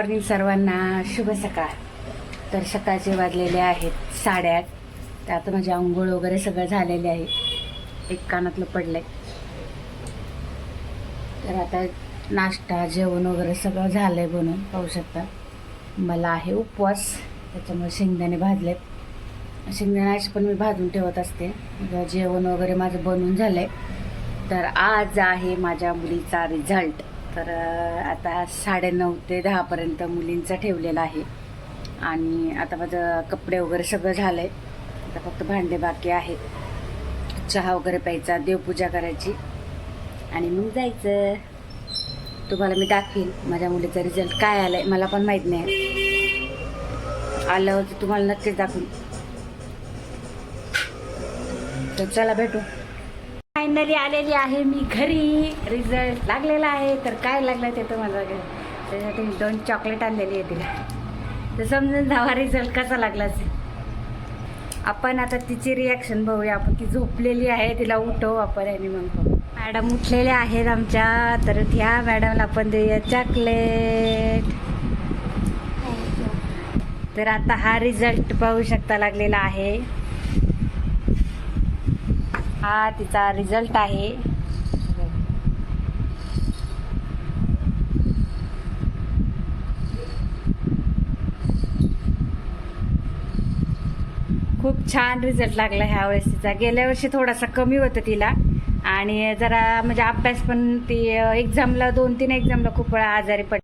Morning सर्वांना शुभ सकाळ. तर सकाळचे वाजलेले आहेत साड्या तर आता माझे आंघोळ वगैरे सगळं झालेले आहे. एक कानातलं पडलंय. तर आता नाश्ता जेवण वगैरे सगळं झालंय बनवून पाहू शकता. मला आहे उपवास त्याच्यामुळे शेंगदाणे भाजलेत. शेंगदाणे असे पण मी भाजून ठेवत असते. जेवण वगैरे माझं बनवून झालंय. तर आज आहे माझ्या मुलीचा रिझल्ट तर आता आता साडेनऊ ते दहापर्यंत मुलींचा ठेवलेला आहे. आणि आता माझं कपडे वगैरे सगळं झालं आहे आता फक्त भांडे बाकी आहेत. चहा वगैरे प्यायचा देवपूजा करायची. आणि मग जायचं. तुम्हाला मी दाखवीन माझ्या मुलीचा रिझल्ट काय आलाय. मला पण माहीत नाही. आलं तर तुम्हाला नक्कीच दाखवीन. तर चला भेटू. फायनली आलेली आहे मी घरी. रिझल्ट लागलेला आहे. तर काय लागलं ते तुम्हाला सांगेन. त्याच्यासाठी मी दोन चॉकलेट आणलेली आहे तिला. तर समजून जावा रिझल्ट कसा लागला असेल. आपण आता तिची रिॲक्शन बघूया. आपण ती झोपलेली आहे. तिला उठवू आपण आणि मग मॅडम उठलेल्या आहेत आमच्या. तर ह्या मॅडमला आपण देऊया चॉकलेट तर आता हा रिझल्ट पाहू शकता लागलेला आहे. हा तिचा रिझल्ट आहे. खूप छान रिझल्ट लागला ह्या वेळेस तिचा. गेल्या वर्षी थोडासा कमी होतं तिला. आणि जरा म्हणजे अभ्यास पण ती एक्झामला दोन तीन एक्झामला खूप वेळा आजारी पड